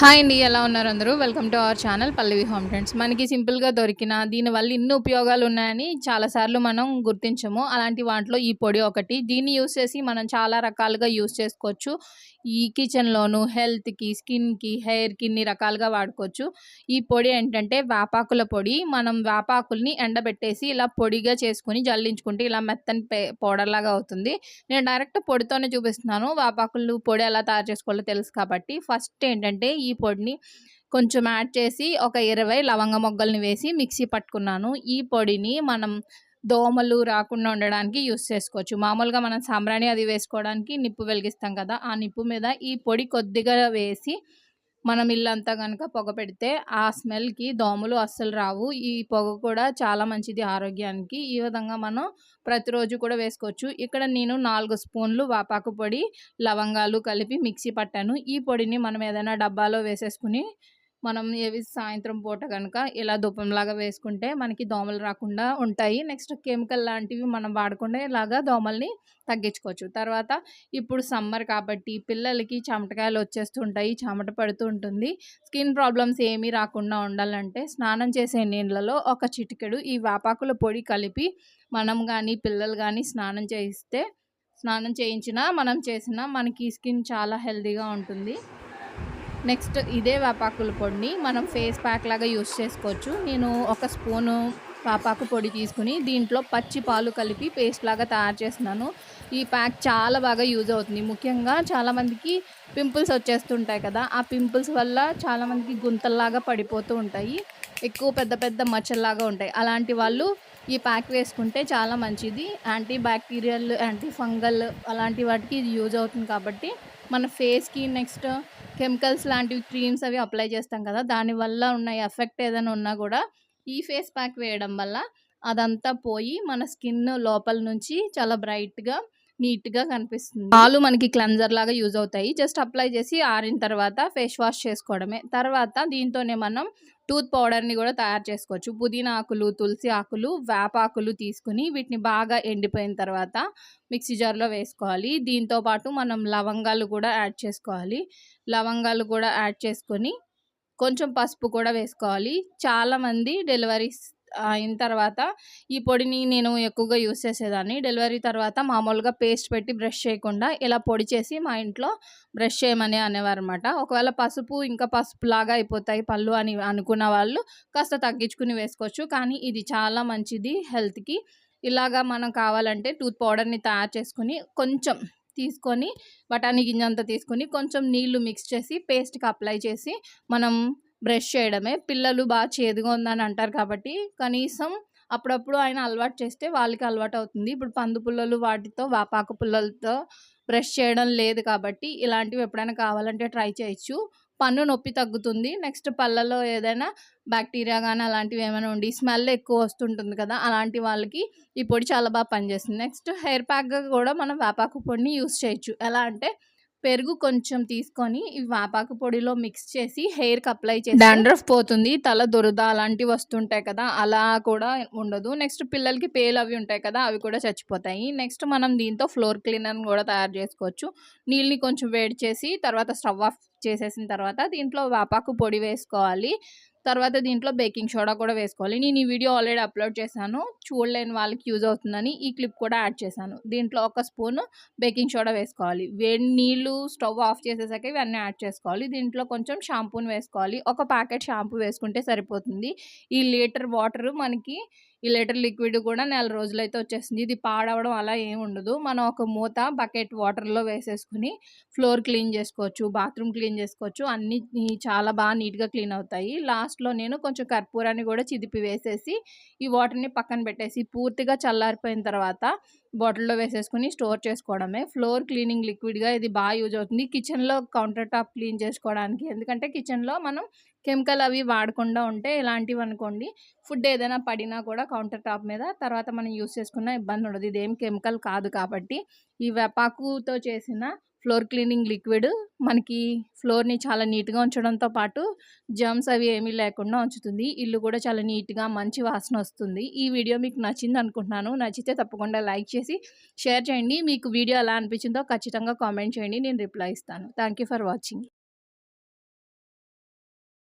Hi అండి ఎలా ఉన్నారు అందరూ? Welcome to our channel Pallavi home trends మనకి సింపుల్గా దొరికిన దీనివల్ల ఇన్ని ఉపయోగాలు ఉన్నాయని చాలాసార్లు మనం గుర్తించము. అలాంటి వాటిలో ఈ పొడి ఒకటి. దీన్ని యూస్ చేసి మనం చాలా రకాలుగా యూస్ చేసుకోవచ్చు. ఈ కిచెన్లోను హెల్త్కి స్కిన్కి హెయిర్కి ఇన్ని రకాలుగా వాడుకోవచ్చు. ఈ పొడి ఏంటంటే వేపాకుల పొడి. మనం వేపాకుల్ని ఎండబెట్టేసి ఇలా పొడిగా చేసుకుని జల్లించుకుంటే ఇలా మెత్తని పౌడర్ లాగా అవుతుంది. నేను డైరెక్ట్ పొడితోనే చూపిస్తున్నాను. వేపాకులు పొడి ఎలా తయారు చేసుకోవాలో తెలుసు కాబట్టి. ఫస్ట్ ఏంటంటే ఈ పొడిని కొంచెం యాడ్ చేసి ఒక ఇరవై లవంగ మొగ్గల్ని వేసి మిక్సీ పట్టుకున్నాను. ఈ పొడిని మనం దోమలు రాకుండా ఉండడానికి యూస్ చేసుకోవచ్చు. మామూలుగా మనం సాంబ్రాణి అది వేసుకోవడానికి నిప్పు వెలిగిస్తాం కదా ఆ నిప్పు మీద ఈ పొడి కొద్దిగా వేసి మనం ఇల్లంతా కనుక పొగ పెడితే ఆ స్మెల్కి దోమలు అస్సలు రావు. ఈ పొగ కూడా చాలా మంచిది ఆరోగ్యానికి. ఈ విధంగా మనం ప్రతిరోజు కూడా వేసుకోవచ్చు. ఇక్కడ నేను నాలుగు స్పూన్లు వాపాకు పొడి లవంగాలు కలిపి మిక్సీ పట్టాను. ఈ పొడిని మనం ఏదైనా డబ్బాలో వేసేసుకుని మనం ఏవి సాయంత్రం పూట కనుక ఇలా ధూపంలాగా వేసుకుంటే మనకి దోమలు రాకుండా ఉంటాయి. నెక్స్ట్ కెమికల్ లాంటివి మనం వాడకుండా ఇలాగా దోమల్ని తగ్గించుకోవచ్చు. తర్వాత ఇప్పుడు సమ్మర్ కాబట్టి పిల్లలకి చెమటకాయలు వచ్చేస్తుంటాయి చెమట పడుతూ ఉంటుంది. స్కిన్ ప్రాబ్లమ్స్ ఏమీ రాకుండా ఉండాలంటే స్నానం చేసే నీళ్ళలో ఒక చిటికెడు ఈ వేపాకుల పొడి కలిపి మనం కానీ పిల్లలు కానీ స్నానం చేయిస్తే స్నానం చేయించినా మనం చేసినా మనకి స్కిన్ చాలా హెల్తీగా ఉంటుంది. నెక్స్ట్ ఇదే వేపాకుల పొడిని మనం ఫేస్ ప్యాక్ లాగా యూస్ చేసుకోవచ్చు. నేను ఒక స్పూను వేపాకు పొడి తీసుకుని దీంట్లో పచ్చి పాలు కలిపి పేస్ట్ లాగా తయారు చేస్తున్నాను. ఈ ప్యాక్ చాలా బాగా యూజ్ అవుతుంది. ముఖ్యంగా చాలామందికి పింపుల్స్ వచ్చేస్తుంటాయి కదా ఆ పింపుల్స్ వల్ల చాలామందికి గుంతల్లాగా పడిపోతూ ఉంటాయి. ఎక్కువ పెద్ద పెద్ద మచ్చల్లాగా ఉంటాయి. అలాంటి వాళ్ళు ఈ ప్యాక్ వేసుకుంటే చాలా మంచిది. యాంటీ బ్యాక్టీరియల్ యాంటీ ఫంగల్ అలాంటి వాటికి ఇది యూజ్ అవుతుంది కాబట్టి మన ఫేస్కి నెక్స్ట్ కెమికల్స్ లాంటివి క్రీమ్స్ అవి అప్లై చేస్తాం కదా దానివల్ల ఉన్న ఎఫెక్ట్ ఏదైనా ఉన్నా కూడా ఈ ఫేస్ ప్యాక్ వేయడం వల్ల అదంతా పోయి మన స్కిన్ లోపల నుంచి చాలా బ్రైట్గా నీట్గా కనిపిస్తుంది. పాలు మనకి క్లెన్జర్ లాగా యూజ్ అవుతాయి. జస్ట్ అప్లై చేసి ఆరిన తర్వాత ఫేస్ వాష్ చేసుకోవడమే. తర్వాత దీంతోనే మనం టూత్ పౌడర్ని కూడా తయారు చేసుకోవచ్చు. పుదీనా ఆకులు తులసి ఆకులు వేపాకులు తీసుకుని వీటిని బాగా ఎండిపోయిన తర్వాత మిక్సీ జార్లో వేసుకోవాలి. దీంతో పాటు మనం లవంగాలు కూడా యాడ్ చేసుకోవాలి. లవంగాలు కూడా యాడ్ చేసుకొని కొంచెం పసుపు కూడా వేసుకోవాలి. చాలామంది డెలివరీస్ అయిన తర్వాత ఈ పొడిని నేను ఎక్కువగా యూస్ చేసేదాన్ని. డెలివరీ తర్వాత మామూలుగా పేస్ట్ పెట్టి బ్రష్ చేయకుండా ఇలా పొడి చేసి మా ఇంట్లో బ్రష్ చేయమని అనేవారు అనమాట ఒకవేళ పసుపు ఇంకా పసుపు లాగా అయిపోతాయి పళ్ళు అని అనుకున్న వాళ్ళు కాస్త తగ్గించుకుని వేసుకోవచ్చు. కానీ ఇది చాలా మంచిది హెల్త్కి. ఇలాగా మనం కావాలంటే టూత్ పౌడర్ని తయారు చేసుకుని కొంచెం తీసుకొని బఠానీ గింజంతా తీసుకొని కొంచెం నీళ్ళు మిక్స్ చేసి పేస్ట్కి అప్లై చేసి మనం బ్రష్ చేయడమే. పిల్లలు బాగా చేదుగా ఉందని అంటారు కాబట్టి కనీసం అప్పుడప్పుడు ఆయన అలవాటు చేస్తే వాళ్ళకి అలవాటు అవుతుంది. ఇప్పుడు పందు పుల్లలు వాటితో వాపాకు పుల్లలతో బ్రష్ చేయడం లేదు కాబట్టి ఇలాంటివి ఎప్పుడైనా కావాలంటే ట్రై చేయొచ్చు. పన్ను నొప్పి తగ్గుతుంది. నెక్స్ట్ పళ్ళలో ఏదైనా బ్యాక్టీరియా కానీ అలాంటివి ఏమైనా ఉండి స్మెల్ ఎక్కువ వస్తుంటుంది కదా అలాంటి వాళ్ళకి ఈ పొడి చాలా బాగా పనిచేస్తుంది. నెక్స్ట్ హెయిర్ ప్యాక్గా కూడా మనం వేపాకు పొడిని యూస్ చేయొచ్చు. ఎలా అంటే పెరుగు కొంచెం తీసుకొని ఈ వేపాకు పొడిలో మిక్స్ చేసి హెయిర్కి అప్లై చేసి డాండ్రఫ్ పోతుంది తల దురద అలాంటివి వస్తుంటాయి కదా అలా కూడా ఉండదు. నెక్స్ట్ పిల్లలకి పేలు అవి ఉంటాయి కదా అవి కూడా చచ్చిపోతాయి. నెక్స్ట్ మనం దీంతో ఫ్లోర్ క్లీనర్ కూడా తయారు చేసుకోవచ్చు. నీళ్ళని కొంచెం వేడి చేసి తర్వాత స్టవ్ ఆఫ్ చేసేసిన తర్వాత దీంట్లో వేపాకు పొడి వేసుకోవాలి. తర్వాత దీంట్లో బేకింగ్ సోడా కూడా వేసుకోవాలి. నేను ఈ వీడియో ఆల్రెడీ అప్లోడ్ చేశాను. చూడలేని వాళ్ళకి యూజ్ అవుతుందని ఈ క్లిప్ కూడా యాడ్ చేశాను. దీంట్లో ఒక స్పూన్ బేకింగ్ సోడా వేసుకోవాలి. వేడి నీళ్ళు స్టవ్ ఆఫ్ చేసేసాక ఇవన్నీ యాడ్ చేసుకోవాలి. దీంట్లో కొంచెం షాంపూని వేసుకోవాలి. ఒక ప్యాకెట్ షాంపూ వేసుకుంటే సరిపోతుంది. ఈ లీటర్ వాటర్ మనకి ఈ లీటర్ లిక్విడ్ కూడా నెల రోజులైతే వచ్చేస్తుంది. ఇది పాడవడం అలా ఏమి ఉండదు. మనం ఒక మూత బకెట్ వాటర్లో వేసేసుకుని ఫ్లోర్ క్లీన్ చేసుకోవచ్చు బాత్రూమ్ క్లీన్ చేసుకోవచ్చు. అన్నీ చాలా బాగా నీట్గా క్లీన్ అవుతాయి. లాస్ట్ లాస్ట్లో నేను కొంచెం కర్పూరాన్ని కూడా చిదిపి వేసేసి ఈ వాటర్ని పక్కన పెట్టేసి పూర్తిగా చల్లారిపోయిన తర్వాత బాటిల్లో వేసేసుకుని స్టోర్ చేసుకోవడమే. ఫ్లోర్ క్లీనింగ్ లిక్విడ్గా ఇది బాగా యూజ్ అవుతుంది. కిచెన్లో కౌంటర్ టాప్ క్లీన్ చేసుకోవడానికి. ఎందుకంటే కిచెన్లో మనం కెమికల్ అవి వాడకుండా ఉంటే ఇలాంటివి అనుకోండి ఫుడ్ ఏదైనా పడినా కూడా కౌంటర్ టాప్ మీద తర్వాత మనం యూస్ చేసుకున్న ఇబ్బంది ఉండదు. ఇదేం కెమికల్ కాదు కాబట్టి ఈ వెపాకుతో చేసిన ఫ్లోర్ క్లీనింగ్ లిక్విడ్ మనకి ఫ్లోర్ని చాలా నీట్గా ఉంచడంతో పాటు జమ్స్ అవి ఏమీ లేకుండా ఉంచుతుంది. ఇల్లు కూడా చాలా నీట్గా మంచి వాసన వస్తుంది. ఈ వీడియో మీకు నచ్చింది అనుకుంటున్నాను. నచ్చితే తప్పకుండా లైక్ చేసి షేర్ చేయండి. మీకు వీడియో ఎలా అనిపించిందో ఖచ్చితంగా కామెంట్ చేయండి. నేను రిప్లై ఇస్తాను. Thank for watching.